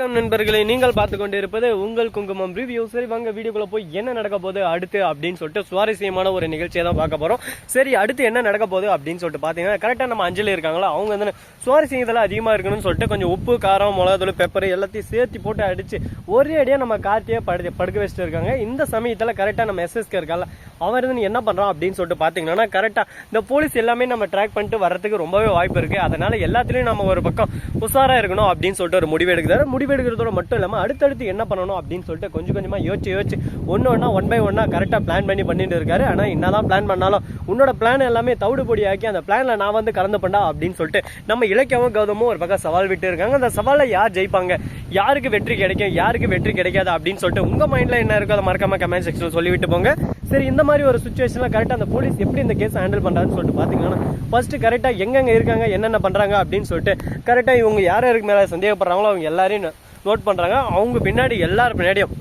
வணக்கம் நண்பர்களே நீங்கள் பார்த்து கொண்டு இருப்பது உங்கள் குங்குமம் ரிவ்யூ சரி வாங்க வீடியோக்குள்ள போய் என்ன நடக்க போகுது அடுத்து அப்படின்னு சொல்லிட்டு சுவாரஸ்யமான ஒரு நிகழ்ச்சியை தான் பார்க்க போறோம். சரி அடுத்து என்ன நடக்க போகுது அப்படின்னு சொல்லிட்டு பார்த்தீங்கன்னா கரெக்டாக நம்ம அஞ்சலி இருக்காங்களா அவங்க வந்து சுவாரஸ்யத்தில் அதிகமாக இருக்கணும்னு சொல்லிட்டு கொஞ்சம் உப்பு காரம் மிளகாத்தூள் பெப்பர் எல்லாத்தையும் சேர்த்து போட்டு அடிச்சு ஒரே அடியாக நம்ம கார்த்தியை படு படுக்க வச்சுட்டு இருக்காங்க. இந்த சமயத்தில் கரெக்டாக நம்ம எஸ்எஸ்கே இருக்கால அவர் வந்து என்ன பண்ணுறான் அப்படின்னு சொல்லிட்டு பார்த்தீங்கன்னா கரெக்டாக இந்த போலீஸ் எல்லாமே நம்ம ட்ராக் பண்ணிட்டு வரதுக்கு ரொம்பவே வாய்ப்பு இருக்குது அதனால எல்லாத்துலேயும் நம்ம ஒரு பக்கம் உஷாராக இருக்கணும் அப்படின்னு சொல்லிட்டு ஒரு முடிவு எடுக்கிறாரு. முடிவு எடுக்கிறதோட மட்டும் இல்லாமல் அடுத்தடுத்து என்ன பண்ணணும் அப்படின்னு சொல்லிட்டு கொஞ்சம் கொஞ்சமாக யோசிச்சு யோசிச்சு ஒன்று ஒன்றா ஒன் பை ஒன்றா கரெக்டாக பிளான் பண்ணி பண்ணிட்டு இருக்காரு. ஆனால் என்னதான் பிளான் பண்ணாலும் உன்னோட பிளான் எல்லாமே தவிடு பொடி ஆக்கி அந்த பிளானில் நான் வந்து கலந்து பண்ணா அப்படின்னு சொல்லிட்டு நம்ம இலக்கியமும் கௌதமும் ஒரு பக்கம் சவால் விட்டு இருக்காங்க. அந்த சவாலில் யார் ஜெயிப்பாங்க? யாருக்கு வெற்றி கிடைக்கும்? யாருக்கு வெற்றி கிடைக்காது அப்படின்னு சொல்லிட்டு உங்கள் மைண்டில் என்ன இருக்கோ அதை மறக்காமல் கமெண்ட் செக்ஷனில் சொல்லிவிட்டு போங்க. சரி இந்த மாதிரி ஒரு சுச்சுவேஷனில் கரெக்டாக அந்த போலீஸ் எப்படி இந்த கேஸ் ஹேண்டில் பண்ணுறான்னு சொல்லிட்டு பார்த்தீங்கன்னா ஃபஸ்ட்டு கரெக்டாக எங்கெங்கே இருக்காங்க என்னென்ன பண்ணுறாங்க அப்படின்னு சொல்லிட்டு கரெக்டாக இவங்க யார் யாருக்கு மேலே சந்தேகப்படுறாங்களோ அவங்க எல்லாரையும் நோட் பண்ணுறாங்க அவங்க பின்னாடி எல்லார் பின்னாடியும்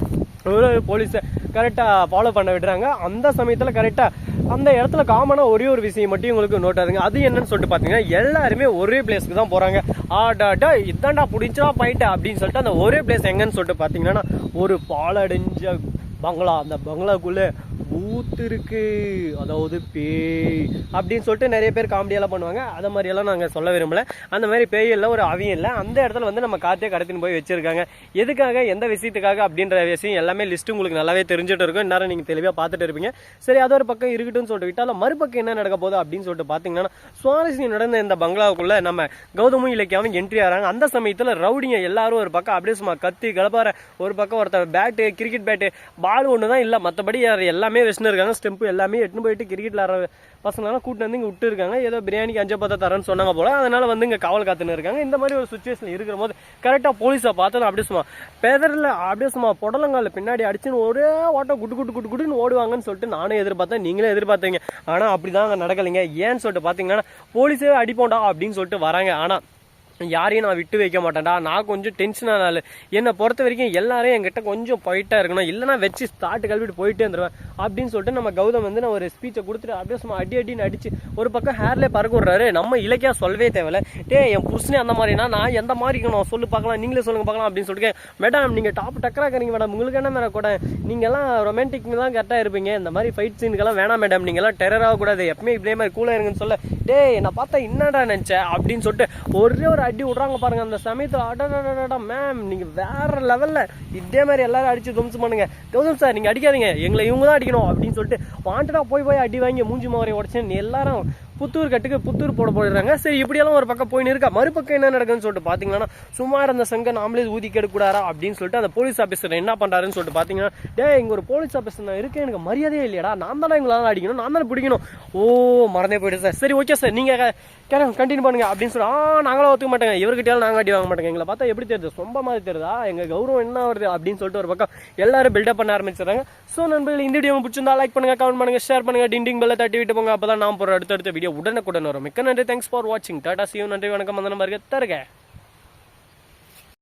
ஒரு போலீஸை கரெக்டாக ஃபாலோ பண்ண விடுறாங்க. அந்த சமயத்தில் கரெக்டாக அந்த இடத்துல காமனாக ஒரே ஒரு விஷயம் மட்டும் உங்களுக்கு நோட் ஆகுங்க அது என்னன்னு சொல்லிட்டு பார்த்தீங்கன்னா எல்லாருமே ஒரே பிளேஸ்க்கு தான் போகிறாங்க ஆடாடா இதாண்டா பிடிச்சா போயிட்டேன் அப்படின்னு சொல்லிட்டு அந்த ஒரே பிளேஸ் எங்கன்னு சொல்லிட்டு பார்த்தீங்கன்னா ஒரு பாலடைஞ்ச பங்களா அந்த பங்களாக்குள்ளே பூத்து இருக்கு அதாவது பேய் அப்படின்னு சொல்லிட்டு நிறைய பேர் காமெடியெல்லாம் பண்ணுவாங்க. அதை மாதிரியெல்லாம் நாங்கள் சொல்ல விரும்பல. அந்த மாதிரி பேய் இல்லை ஒரு அவியம் இல்லை. அந்த இடத்துல வந்து நம்ம காத்தே கடத்தின்னு போய் வச்சிருக்காங்க. எதுக்காக எந்த விஷயத்துக்காக அப்படின்ற விஷயம் எல்லாமே லிஸ்ட் உங்களுக்கு நல்லாவே தெரிஞ்சுட்டு இருக்கும். இந்நேரம் நீங்கள் தெளிவாக பார்த்துட்டு இருப்பீங்க. சரி அது ஒரு பக்கம் இருக்கட்டும்னு சொல்லிட்டு விட்டாலும் மறுபக்கம் என்ன நடக்க போகுது அப்படின்னு சொல்லிட்டு பார்த்தீங்கன்னா சுவாரஸ்யம் நடந்த இந்த பங்களாவுக்குள்ளே நம்ம கௌதமும் இலக்கியாவும் என்ட்ரி ஆகிறாங்க அந்த சமயத்தில் ரவுடிங்க எல்லாரும் ஒரு பக்கம் அப்படியே சும்மா கத்தி கலப்பார ஒரு பக்கம் ஒருத்தர் பேட்டு கிரிக்கெட் பேட்டு பால் ஒன்று தான் இல்லை மற்றபடி எல்லாமே வச்சுன்னு இருக்காங்க. ஸ்டெம்பு எல்லாமே எட்டுன்னு போயிட்டு கிரிக்கெட் விளாட்ற பசங்களாம் கூட்டு வந்து இங்கே விட்டு இருக்காங்க. ஏதோ பிரியாணிக்கு அஞ்சு பத்தா தரேன்னு சொன்னாங்க போல. அதனால் வந்து இங்கே காவல் காத்துன்னு இருக்காங்க. இந்த மாதிரி ஒரு சுச்சுவேஷன் இருக்கிற போது கரெக்டாக போலீஸை பார்த்து அப்படியே சும்மா பெதரில் அப்படியே சும்மா புடலங்கால பின்னாடி அடிச்சுன்னு ஒரே ஓட்டம் குட்டு குட்டு குட்டு குட்டுன்னு ஓடுவாங்கன்னு சொல்லிட்டு நானும் எதிர்பார்த்தேன். நீங்களே எதிர்பார்த்தீங்க. ஆனால் அப்படி தான் அங்கே நடக்கலைங்க. ஏன்னு சொல்லிட்டு பார்த்தீங்கன்னா போலீஸே அடிப்போண்டா அப்படின்னு சொல்லிட்டு வராங்க. ஆனால் யாரையும் நான் விட்டு வைக்க மாட்டேன்டா. நான் கொஞ்சம் டென்ஷனாக நாள் என்னை பொறுத்த வரைக்கும் எல்லாரும் என்கிட்ட கொஞ்சம் பொயிட்டாக இருக்கணும். இல்லைனா வச்சு ஸ்டார்ட் கழுவிட்டு போயிட்டே இருந்துருவேன். அப்படின்னு சொல்லிட்டு நம்ம கௌதம் வந்து நான் ஒரு ஸ்பீச்சை கொடுத்துட்டு அப்படியே சும்மா அடி அடின்னு அடிச்சு ஒரு பக்கம் ஹேர்லேயே பறக்க விட்றாரு. நம்ம இலக்கியா சொல்லவே தேவையில்ல. டே என் புருஷனே அந்த மாதிரினா நான் எந்த மாதிரி இருக்கணும்? சொல்லு பார்க்கலாம் நீங்களே சொல்லுங்க பார்க்கலாம் அப்படின்னு சொல்லிட்டு மேடம் நீங்கள் டாப் டக்கராக இருக்கிறீங்க மேடம். உங்களுக்கு என்ன மேடம் கூட? நீங்கள்லாம் ரொமான்டிக் தான் கரெக்டாக இருப்பீங்க. இந்த மாதிரி ஃபைட் சீனுக்கெல்லாம் வேணாம் மேடம். நீங்கள்லாம் டெரர் ஆகக்கூடாது எப்பவுமே இப்படியே மாதிரி கூலாக இருங்கன்னு சொல்ல டே நான் பார்த்தா என்னடா நினச்சேன் அப்படின்னு சொல்லிட்டு ஒரே ஒரு அடி விட்றாங்க பாருங்க அந்த சமயத்தில் அடடடடா மேம் நீங்கள் வேற லெவலில் இதே மாதிரி எல்லாரும் அடிச்சு தும்சு பண்ணுங்க. கௌதம் சார் நீங்கள் அடிக்காதீங்க. எங்களை இவங்க தான் அடிக்கணும் அப்படின்னு சொல்லிட்டு வாண்டடா போய் போய் அடி வாங்கி மூஞ்சி மாதிரி உடச்சேன் எல்லாரும் புத்தூர் கட்டுக்கு புத்தூர் போட போயிடுறாங்க. சரி இப்படியெல்லாம் ஒரு பக்கம் போயின்னு இருக்கா மறுபக்கம் என்ன நடக்குதுன்னு சொல்லிட்டு பார்த்தீங்கன்னா சும்மா இருந்த சங்க நாமளே ஊதி கெடுக்கூடாரா அப்படின்னு சொல்லிட்டு அந்த போலீஸ் ஆஃபீஸர் என்ன பண்ணுறாருன்னு சொல்லிட்டு பார்த்தீங்கன்னா டே இங்கே ஒரு போலீஸ் ஆஃபீஸர் நான் இருக்கேன். எனக்கு மரியாதையே இல்லையாடா. நான் தானே எங்களால் அடிக்கணும். நான் தானே பிடிக்கணும். ஓ மறந்தே போயிட்டு சார். சரி ஓகே சார். நீங்கள் கண்டினியூ பண்ணுங்க. அப்படின்னு சொல்லி ஆ நாங்களும் ஒத்துக்க மாட்டேங்க. இவர்கிட்டயாலும் நாங்கள் அடி வாங்க மாட்டேங்க. எங்களை பார்த்தா எப்படி தெரியுது? சொம்ப மாதிரி தெரியுதா? எங்கள் கௌரவம் என்ன வருது அப்படின்னு சொல்லிட்டு ஒரு பக்கம் எல்லாரும் பில்டப் பண்ண ஆரம்பிச்சிடுறாங்க. ஸோ நண்பர்கள் இந்த வீடியோ பிடிச்சிருந்தா லைக் பண்ணுங்க கமெண்ட் பண்ணுங்க ஷேர் பண்ணுங்க. டிண்டிங் பெல்ல தட்டி விட்டு போங்க. அப்போ தான் நான் போகிற அடுத்தடுத்த வீடியோ உடனுக்குடன் வரும். மிக்க நன்றி. தேங்க்ஸ் ஃபார் வாட்சிங் டாடா சியூ நன்றி வணக்கம். அந்த நம்பருக்கு தருக